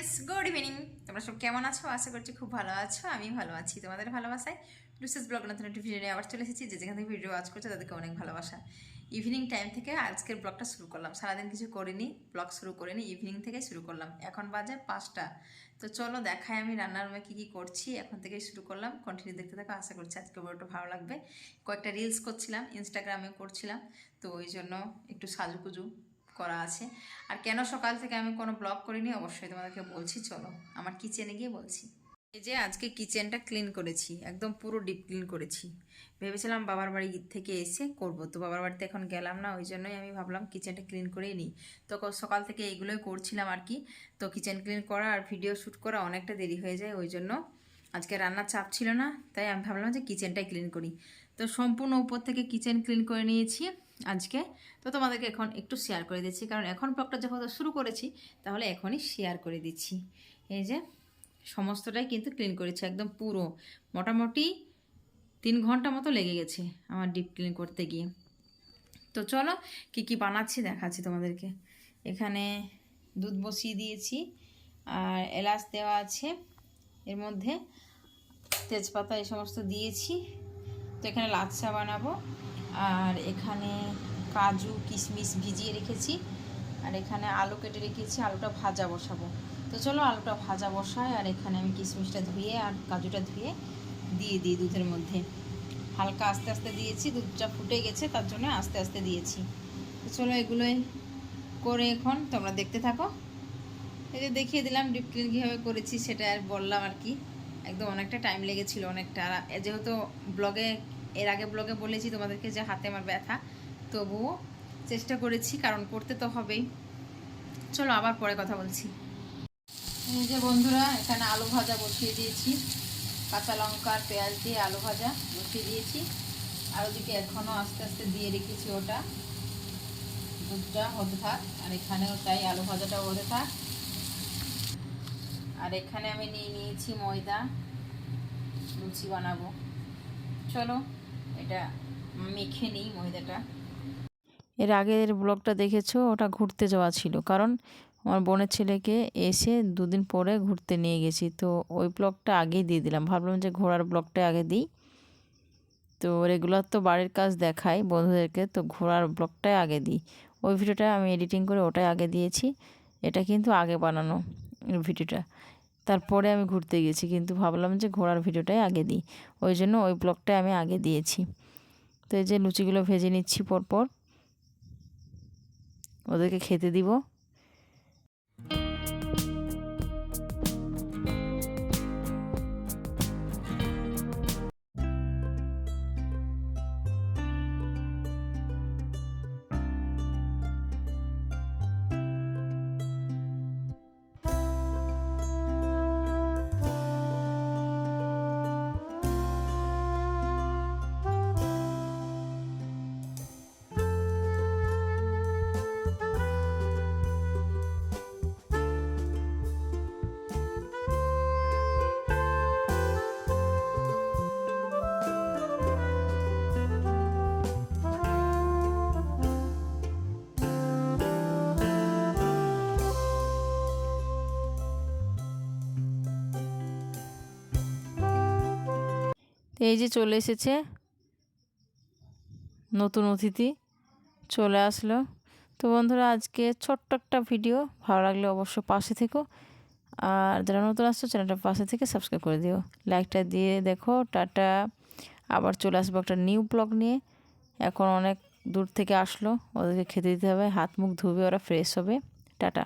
Friends good evening তোমরা সব কেমন আছো? আশা করছি খুব ভালো আছো আমি ভালো আছি। তোমাদের ভালোবাসায় লুসেস ব্লগ নতুন একটি ভিডিও নিয়ে আবার চলে এসেছি, যে যেখান থেকে ভিডিও ওয়াচ করছে তাদেরকে অনেক ভালোবাসা। ইভিনিং টাইম থেকে আজকের ব্লগটা শুরু করলাম। সারাদিন কিছু করিনি ব্লগ শুরু করিনি ইভিনিং থেকে শুরু করলাম। এখন বাজে পাঁচটা। তো চলো দেখাই আমি রান্নার রুমে কী কী করছি। এখন থেকেই শুরু করলাম। কন্টিনিউ দেখতে থাকো, আশা করছি আজকে বড়টা ভালো লাগবে। কয়েকটা রিলস করছিলাম ইনস্টাগ্রামে করছিলাম। তো ওই জন্য একটু সাজুকুজু করা আছে। আর কেন সকাল থেকে আমি কোনো ব্লগ করিনি, অবশ্যই তোমাদেরকে বলছি, চলো। আমার কিচেনে গিয়ে বলছি। এই যে আজকে কিচেনটা ক্লিন করেছি, একদম পুরো ডিপ ক্লিন করেছি। ভেবেছিলাম বাবার বাড়ি থেকে এসে করব, তো বাবার বাড়িতে এখন গেলাম না, ওই জন্যই আমি ভাবলাম কিচেনটা ক্লিন করেই নিই। তো সকাল থেকে এইগুলোই করছিলাম আর কি। তো কিচেন ক্লিন করা আর ভিডিও শ্যুট করা অনেকটা দেরি হয়ে যায়, ওই জন্য আজকে রান্নার চাপ ছিল না, তাই আমি ভাবলাম যে কিচেনটাই ক্লিন করি। তো সম্পূর্ণ উপর থেকে কিচেন ক্লিন করে নিয়েছি। আজকে। তো তোমাদেরকে এখন একটু শেয়ার করে দিচ্ছি। কারণ এখন ব্লগটা যখন শুরু করেছি, তাহলে এখনই শেয়ার করে দিচ্ছি। এই যে, সমস্তটাই কিন্তু ক্লিন করেছি, একদম পুরো। মোটামুটি তিন ঘণ্টা মতো লেগে গেছে আমার ডিপ ক্লিন করতে গিয়ে। তো চলো, কি কি বানাচ্ছি দেখাচ্ছি তোমাদেরকে। এখানে দুধ বসিয়ে দিয়েছি, আর এলাচ দেওয়া আছে। এর মধ্যে তেজপাতা এই সমস্ত দিয়েছি। তো এখানে লাচ্ছা বানাবো। আর এখানে কাজু, কিশমিশ ভিজিয়ে রেখেছি। আর এখানে আলু কেটে রেখেছি, আলুটা ভাজা বসাবো। তো চলো আলুটা ভাজা বসাই, আর এখানে আমি কিশমিশটা ধুয়ে আর কাজুটা ধুয়ে দিয়ে দিই দুধের মধ্যে। হালকা আস্তে আস্তে দিয়েছি, দুধটা ফুটে গেছে, তার জন্য আস্তে আস্তে দিয়েছি। তো চলো এগুলোই করে এখন, তোমরা দেখতে থাকো। এই যে দেখিয়ে দিলাম, ডিপ ক্লিন কীভাবে করেছি, সেটা আর বললাম আর কি। একদম অনেকটা টাইম লেগেছিল অনেকটা। যেহেতু ব্লগে এর আগে ব্লগে বলেছি তোমাদেরকে যে হাতে আমার ব্যথা, তবুও চেষ্টা করেছি, কারণ করতে তো হবেই। চলো আবার পরে কথা বলছি। এই যে বন্ধুরা, এখানে আলু ভাজা বসিয়ে দিয়েছি। কাঁচা লঙ্কা, পেঁয়াজ দিয়ে আলু ভাজা বসিয়ে দিয়েছি। আর ওদিকে এখনও আস্তে আস্তে দিয়ে রেখেছি ওটা। দুধটা হতে থাক, আর এখানেও তাই আলু ভাজাটা হতে থাক। আর এখানে আমি নিয়ে নিয়েছি ময়দা। লুচি বানাবো। চলো। এটা মেখে নিই ময়দাটা। এর আগের ব্লগটা দেখেছ? ওটা ঘুরতে যাওয়া ছিল। কারণ আমার বোনের ছেলেকে এসে দুদিন পরে ঘুরতে নিয়ে গেছি। তো ওই ব্লগটা আগেই দিয়ে দিলাম। ভাবলাম যে ঘোরার ব্লগটা আগে দিই। তো রেগুলার তো বাড়ির কাজ দেখাই বন্ধুদেরকে। তো ঘোরার ব্লগটাই আগে দিই। ওই ভিডিওটা আমি এডিটিং করে ওটাই আগে দিয়েছি। এটা কিন্তু আগে বানানো ভিডিওটা। তারপরে আমি ঘুরতে গেছি, কিন্তু ভাবলাম যে ঘোরার ভিডিওটাই আগে দিই। ওই জন্য ওই ব্লগটাই আমি আগে দিয়েছি। তো এই যে লুচিগুলো ভেজে নিচ্ছি পরপর, ওদেরকে খেতে দিব। এই যে চলে এসেছে। নতুন অতিথি চলে আসলো। তো বন্ধুরা, আজকে ছোট্ট একটা ভিডিও, ভালো লাগলে অবশ্য পাশে থেকো। আর যারা নতুন আসছো, চ্যানেলটা পাশে থেকে সাবস্ক্রাইব করে দিও। লাইকটা দিয়ে দেখো। টাটা। আবার চলে আসব একটা নিউ ব্লগ নিয়ে। এখন অনেক দূর থেকে আসলো। ওদেরকে খেতে দিতে হবে। হাত মুখ ধুবে, ওরা ফ্রেশ হবে। টাটা।